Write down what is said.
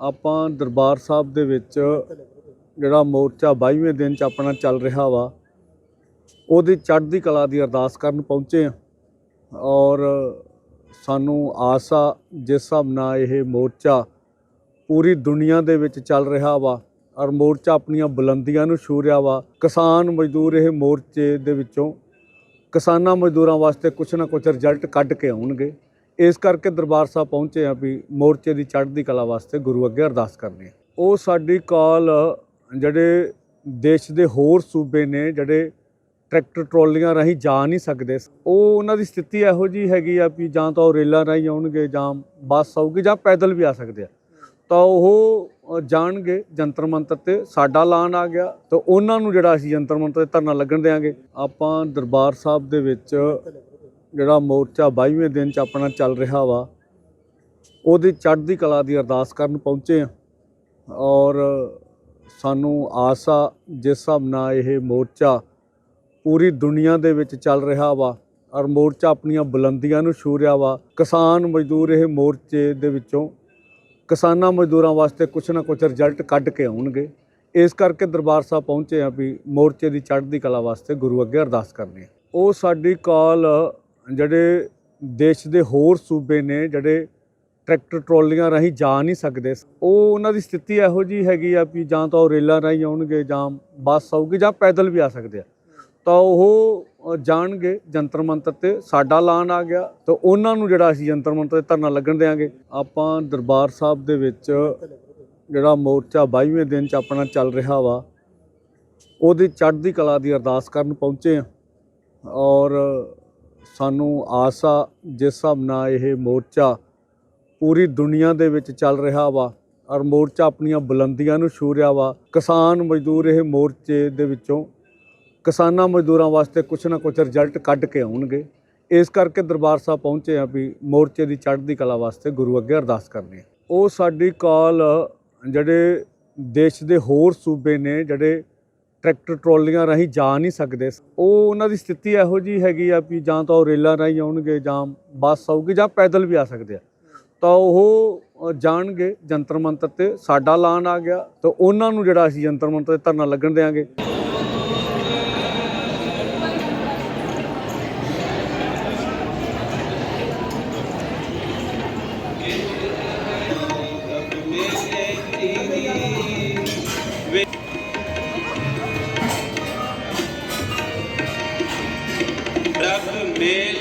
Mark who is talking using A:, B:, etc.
A: ਆਪਾਂ ਦਰਬਾਰ ਸਾਹਿਬ ਦੇ ਵਿੱਚ ਜਿਹੜਾ ਮੋਰਚਾ 22ਵੇਂ ਦਿਨ ਚ ਆਪਣਾ ਚੱਲ ਰਿਹਾ ਵਾ, ਉਹਦੀ ਚੜ੍ਹਦੀ ਕਲਾ ਦੀ ਅਰਦਾਸ ਕਰਨ ਪਹੁੰਚੇ ਆ ਔਰ ਸਾਨੂੰ ਆਸ ਆ ਜਿਸ ਹਿਸਾਬ ਨਾਲ ਇਹ ਮੋਰਚਾ ਪੂਰੀ ਦੁਨੀਆ ਦੇ ਵਿੱਚ ਚੱਲ ਰਿਹਾ ਵਾ, ਔਰ ਮੋਰਚਾ ਆਪਣੀਆਂ ਬੁਲੰਦੀਆਂ ਨੂੰ ਛੂ ਰਿਹਾ ਵਾ, ਕਿਸਾਨ ਮਜ਼ਦੂਰ ਇਹ ਮੋਰਚੇ ਦੇ ਵਿੱਚੋਂ ਕਿਸਾਨਾਂ ਮਜ਼ਦੂਰਾਂ ਵਾਸਤੇ ਕੁਛ ਨਾ ਕੁਛ ਰਿਜ਼ਲਟ ਕੱਢ ਕੇ ਆਉਣਗੇ। ਇਸ ਕਰਕੇ ਦਰਬਾਰ ਸਾਹਿਬ ਪਹੁੰਚੇ ਆ ਵੀ ਮੋਰਚੇ ਦੀ ਚੜ੍ਹਦੀ ਕਲਾ ਵਾਸਤੇ ਗੁਰੂ ਅੱਗੇ ਅਰਦਾਸ ਕਰਨੀ ਉਹ ਸਾਡੀ ਕਾਲ, ਜਿਹੜੇ ਦੇਸ਼ ਦੇ ਹੋਰ ਸੂਬੇ ਨੇ, ਜਿਹੜੇ ਟਰੈਕਟਰ ਟਰਾਲੀਆਂ ਰਾਹੀਂ ਜਾ ਨਹੀਂ ਸਕਦੇ, ਉਹ ਉਹਨਾਂ ਦੀ ਸਥਿਤੀ ਇਹੋ ਜੀ ਹੈਗੀ ਆ ਵੀ ਜਾਂ ਤਾਂ ਉਹ ਰੇਲਾਂ ਰਾਹੀਂ ਆਉਣਗੇ ਜਾਂ ਬੱਸ ਆਊਗੀ ਜਾਂ ਪੈਦਲ ਵੀ ਆ ਸਕਦੇ ਆ। ਤਾਂ ਉਹ ਜਾਣਗੇ ਜੰਤਰ ਮੰਤਰ ਤੇ ਸਾਡਾ ਐਲਾਨ ਆ ਗਿਆ, ਤਾਂ ਉਹਨਾਂ ਨੂੰ ਜਿਹੜਾ ਅਸੀਂ ਜੰਤਰ ਮੰਤਰ ਤੇ ਧਰਨਾ ਲੱਗਣ ਦੇਾਂਗੇ ਆਪਾਂ ਦਰਬਾਰ ਸਾਹਿਬ ਦੇ ਵਿੱਚ ਜਿਹੜਾ ਮੋਰਚਾ 22ਵੇਂ ਦਿਨ ਚ ਆਪਣਾ ਚੱਲ ਰਿਹਾ ਵਾ, ਉਹਦੀ ਚੜ੍ਹਦੀ ਕਲਾ ਦੀ ਅਰਦਾਸ ਕਰਨ ਪਹੁੰਚੇ ਆ ਔਰ ਸਾਨੂੰ ਆਸ ਆ ਜਿਸ ਹਿਸਾਬ ਨਾਲ ਇਹ ਮੋਰਚਾ ਪੂਰੀ ਦੁਨੀਆ ਦੇ ਵਿੱਚ ਚੱਲ ਰਿਹਾ ਵਾ, ਔਰ ਮੋਰਚਾ ਆਪਣੀਆਂ ਬੁਲੰਦੀਆਂ ਨੂੰ ਛੂ ਰਿਹਾ ਵਾ, ਕਿਸਾਨ ਮਜ਼ਦੂਰ ਇਹ ਮੋਰਚੇ ਦੇ ਵਿੱਚੋਂ ਕਿਸਾਨਾਂ ਮਜ਼ਦੂਰਾਂ ਵਾਸਤੇ ਕੁਛ ਨਾ ਕੁਛ ਰਿਜ਼ਲਟ ਕੱਢ ਕੇ ਆਉਣਗੇ। ਇਸ ਕਰਕੇ ਦਰਬਾਰ ਸਾਹਿਬ ਪਹੁੰਚੇ ਆ ਵੀ ਮੋਰਚੇ ਦੀ ਚੜ੍ਹਦੀ ਕਲਾ ਵਾਸਤੇ ਗੁਰੂ ਅੱਗੇ ਅਰਦਾਸ ਕਰਨੀ ਹੈ। ਉਹ ਸਾਡੀ ਕਾਲ, ਜਿਹੜੇ ਦੇਸ਼ ਦੇ ਹੋਰ ਸੂਬੇ ਨੇ, ਜਿਹੜੇ ਟਰੈਕਟਰ ਟਰਾਲੀਆਂ ਰਾਹੀਂ ਜਾ ਨਹੀਂ ਸਕਦੇ, ਉਹ ਉਹਨਾਂ ਦੀ ਸਥਿਤੀ ਇਹੋ ਜੀ ਹੈਗੀ ਆ ਵੀ ਜਾਂ ਤਾਂ ਉਹ ਰੇਲਾਂ ਰਾਹੀਂ ਆਉਣਗੇ ਜਾਂ ਬੱਸ ਆਊਗੀ ਜਾਂ ਪੈਦਲ ਵੀ ਆ ਸਕਦੇ ਆ। ਤਾਂ ਉਹ ਜਾਣਗੇ ਜੰਤਰ ਮੰਤਰ ਤੇ ਸਾਡਾ ਐਲਾਨ ਆ ਗਿਆ, ਤਾਂ ਉਹਨਾਂ ਨੂੰ ਜਿਹੜਾ ਅਸੀਂ ਜੰਤਰ ਮੰਤਰ ਤੇ ਧਰਨਾ ਲੱਗਣ ਦੇਾਂਗੇ ਆਪਾਂ ਦਰਬਾਰ ਸਾਹਿਬ ਦੇ ਵਿੱਚ ਜਿਹੜਾ ਮੋਰਚਾ 22ਵੇਂ ਦਿਨ ਚ ਆਪਣਾ ਚੱਲ ਰਿਹਾ ਵਾ, ਉਹਦੀ ਚੜ੍ਹਦੀ ਕਲਾ ਦੀ ਅਰਦਾਸ ਕਰਨ ਪਹੁੰਚੇ ਆ ਔਰ ਸਾਨੂੰ ਆਸ ਆ ਜਿਸ ਹਿਸਾਬ ਨਾਲ ਇਹ ਮੋਰਚਾ ਪੂਰੀ ਦੁਨੀਆ ਦੇ ਵਿੱਚ ਚੱਲ ਰਿਹਾ ਵਾ, ਔਰ ਮੋਰਚਾ ਆਪਣੀਆਂ ਬੁਲੰਦੀਆਂ ਨੂੰ ਛੂ ਰਿਹਾ ਵਾ, ਕਿਸਾਨ ਮਜ਼ਦੂਰ ਇਹ ਮੋਰਚੇ ਦੇ ਵਿੱਚੋਂ ਕਿਸਾਨਾਂ ਮਜ਼ਦੂਰਾਂ ਵਾਸਤੇ ਕੁਛ ਨਾ ਕੁਛ ਰਿਜ਼ਲਟ ਕੱਢ ਕੇ ਆਉਣਗੇ। ਇਸ ਕਰਕੇ ਦਰਬਾਰ ਸਾਹਿਬ ਪਹੁੰਚੇ ਆ ਵੀ ਮੋਰਚੇ ਦੀ ਚੜ੍ਹਦੀ ਕਲਾ ਵਾਸਤੇ ਗੁਰੂ ਅੱਗੇ ਅਰਦਾਸ ਕਰਨੀ ਹੈ। ਉਹ ਸਾਡੀ ਕਾਲ, ਜਿਹੜੇ ਦੇਸ਼ ਦੇ ਹੋਰ ਸੂਬੇ ਨੇ, ਜਿਹੜੇ ਟਰੈਕਟਰ ਟਰਾਲੀਆਂ ਰਾਹੀਂ ਜਾ ਨਹੀਂ ਸਕਦੇ, ਉਹ ਉਹਨਾਂ ਦੀ ਸਥਿਤੀ ਇਹੋ ਜੀ ਹੈਗੀ ਆ ਵੀ ਜਾਂ ਤਾਂ ਉਹ ਰੇਲਾਂ ਰਾਹੀਂ ਆਉਣਗੇ ਜਾਂ ਬੱਸ ਆਊਗੀ ਜਾਂ ਪੈਦਲ ਵੀ ਆ ਸਕਦੇ ਆ। ਤਾਂ ਉਹ ਜਾਣਗੇ ਜੰਤਰ ਮੰਤਰ ਤੇ ਸਾਡਾ ਐਲਾਨ ਆ ਗਿਆ, ਤਾਂ ਉਹਨਾਂ ਨੂੰ ਜਿਹੜਾ ਅਸੀਂ ਜੰਤਰ ਮੰਤਰ ਤੇ ਧਰਨਾ ਲੱਗਣ ਦੇਾਂਗੇ
B: ਰਬ ਮੇਲ